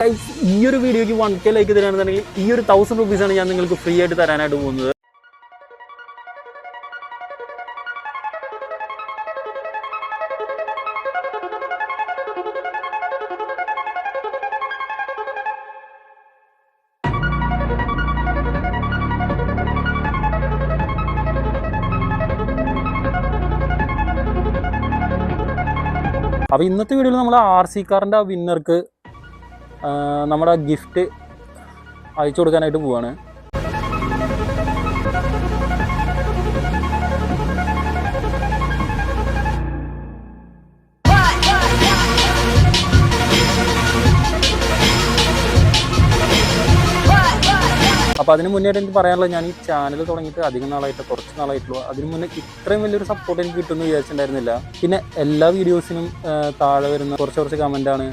ഈ ഒരു വീഡിയോക്ക് വൺ കെ ലൈക്ക് തരാണെന്നുണ്ടെങ്കിൽ ഈ ഒരു തൗസൻഡ് റുപ്പീസാണ് ഞാൻ നിങ്ങൾക്ക് ഫ്രീ ആയിട്ട് തരാനായിട്ട് പോകുന്നത്. അപ്പോൾ ഇന്നത്തെ വീഡിയോയിൽ നമ്മൾ ആർ സി കാറിന്റെ ആ വിന്നർക്ക് നമ്മുടെ ഗിഫ്റ്റ് അയച്ചു കൊടുക്കാനായിട്ട് പോവാണ്. അപ്പോൾ അതിന് മുന്നേ എനിക്ക് പറയാനുള്ളത് ഞാൻ ഈ ചാനൽ തുടങ്ങിയിട്ട് അധികം നാളായിട്ട് കുറച്ച് നാളായിട്ടുള്ളൂ. അതിന് മുന്നേ ഇത്രയും വലിയൊരു സപ്പോർട്ട് എനിക്ക് കിട്ടുമെന്ന് വിചാരിച്ചിട്ടുണ്ടായിരുന്നില്ല. പിന്നെ എല്ലാ വീഡിയോസിനും താഴെ വരുന്ന കുറച്ച് കുറച്ച് കമന്റാണ്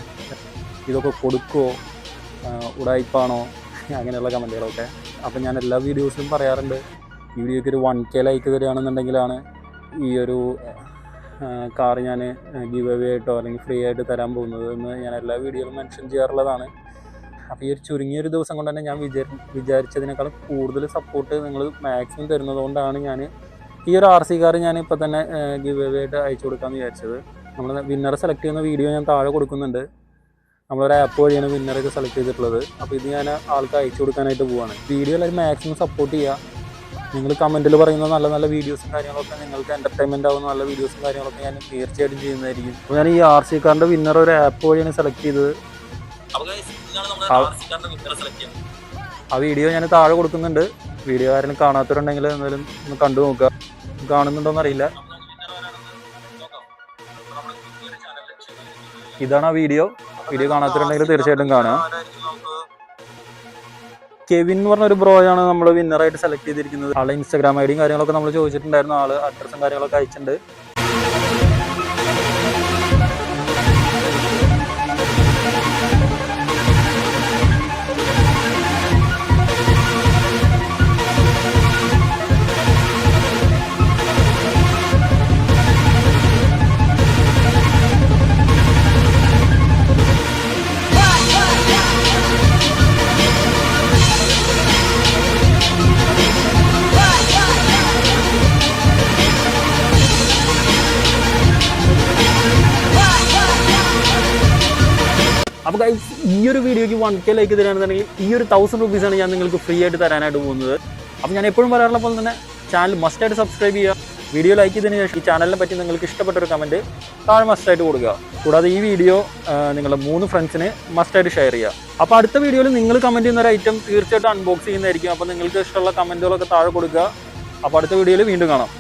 ഇതൊക്കെ കൊടുക്കുമോ ഉടായ്പാണോ അങ്ങനെയുള്ള കമന്റുകളൊക്കെ. അപ്പം ഞാൻ എല്ലാ വീഡിയോസിലും പറയാറുണ്ട്. ഈ വീഡിയോയ്ക്ക് ഒരു വൺ കെ ലൈക്ക് തരികയാണെന്നുണ്ടെങ്കിലാണ് ഈ ഒരു കാർ ഞാൻ ഗീവ് അവേ ആയിട്ടോ അല്ലെങ്കിൽ ഫ്രീ ആയിട്ട് തരാൻ പോകുന്നത് എന്ന് ഞാൻ എല്ലാ വീഡിയോയിലും മെൻഷൻ ചെയ്യാറുള്ളതാണ്. അപ്പോൾ ഈ ഒരു ചുരുങ്ങിയ ഒരു ദിവസം കൊണ്ട് തന്നെ ഞാൻ വിചാരി വിചാരിച്ചതിനേക്കാളും കൂടുതൽ സപ്പോർട്ട് നിങ്ങൾ മാക്സിമം തരുന്നതുകൊണ്ടാണ് ഞാൻ ഈ ഒരു ആർ സി കാർ ഞാൻ ഇപ്പോൾ തന്നെ ഗീവ് അവേ ആയിട്ട് അയച്ചു കൊടുക്കാമെന്ന് വിചാരിച്ചത്. നമ്മൾ വിന്നറെ സെലക്ട് ചെയ്യുന്ന വീഡിയോ ഞാൻ താഴെ കൊടുക്കുന്നുണ്ട്. നമ്മളൊരു ആപ്പ് വഴിയാണ് വിന്നറൊക്കെ സെലക്ട് ചെയ്തിട്ടുള്ളത്. അപ്പോൾ ഇത് ഞാൻ ആൾക്ക് അയച്ചു കൊടുക്കാനായിട്ട് പോവാണ്. വീഡിയോ എല്ലാവരും മാക്സിമം സപ്പോർട്ട് ചെയ്യുക നിങ്ങൾ കമന്റിൽ പറയുന്ന നല്ല നല്ല വീഡിയോസും കാര്യങ്ങളൊക്കെ നിങ്ങൾക്ക് എന്റർടൈൻമെന്റ് ആവുന്ന നല്ല വീഡിയോസും കാര്യങ്ങളൊക്കെ ഞാൻ തീർച്ചയായിട്ടും ചെയ്യുന്നതായിരിക്കും. അപ്പോൾ ഞാൻ ഈ ആർ സി കാറിന്റെ വിന്നർ ഒരു ആപ്പ് വഴിയാണ് സെലക്ട് ചെയ്തത്. ആ വീഡിയോ ഞാൻ താഴെ കൊടുക്കുന്നുണ്ട്. വീഡിയോ ആരും കാണാത്തവരുണ്ടെങ്കിൽ എന്തായാലും ഒന്ന് കണ്ടു നോക്കുക. കാണുന്നുണ്ടോന്ന് അറിയില്ല. ഇതാണ് ആ വീഡിയോ വീഡിയോ കാണാത്തിട്ടുണ്ടെങ്കിൽ തീർച്ചയായിട്ടും കാണുക. കെവിൻ എന്ന് പറഞ്ഞ ഒരു ബ്രോയാണ് നമ്മൾ വിന്നറായിട്ട് സെലക്ട് ചെയ്തിരിക്കുന്നത്. ആളെ ഇൻസ്റ്റാഗ്രാം ഐഡിയും കാര്യങ്ങളൊക്കെ നമ്മൾ ചോദിച്ചിട്ടുണ്ടായിരുന്നു. ആൾ അഡ്രസ്സും കാര്യങ്ങളൊക്കെ അയച്ചിട്ടുണ്ട്. അപ്പോൾ ഈ ഒരു വീഡിയോയ്ക്ക് വൺ കെ ലൈക്ക് തരാണെന്നുണ്ടെങ്കിൽ ഈ ഒരു തൗസൻഡ് റുപ്പീസാണ് ഞാൻ നിങ്ങൾക്ക് ഫ്രീ ആയിട്ട് തരാനായിട്ട് പോകുന്നത്. അപ്പോൾ ഞാൻ എപ്പോഴും പറയാറുള്ള പോലെ തന്നെ ചാനൽ മസ്റ്റായിട്ട് സബ്സ്ക്രൈബ് ചെയ്യുക. വീഡിയോ ലൈക്ക് ചെയ്തതിന് ശേഷം ഈ ചാനലിനെ പറ്റി നിങ്ങൾക്ക് ഇഷ്ടപ്പെട്ട ഒരു കമന്റ് താഴെ മസ്റ്റായിട്ട് കൊടുക്കുക. കൂടാതെ ഈ വീഡിയോ നിങ്ങളുടെ മൂന്ന് ഫ്രണ്ട്സിന് മസ്റ്റായിട്ട് ഷെയർ ചെയ്യുക. അപ്പോൾ അടുത്ത വീഡിയോയിൽ നിങ്ങൾ കമന്റ് ചെയ്യുന്ന ഒരു ഐറ്റം തീർച്ചയായിട്ടും അൺബോക്സ് ചെയ്യുന്നതായിരിക്കും. അപ്പോൾ നിങ്ങൾക്ക് ഇഷ്ടമുള്ള കമന്റുകളൊക്കെ താഴെ കൊടുക്കുക. അപ്പോൾ അടുത്ത വീഡിയോയിൽ വീണ്ടും കാണാം.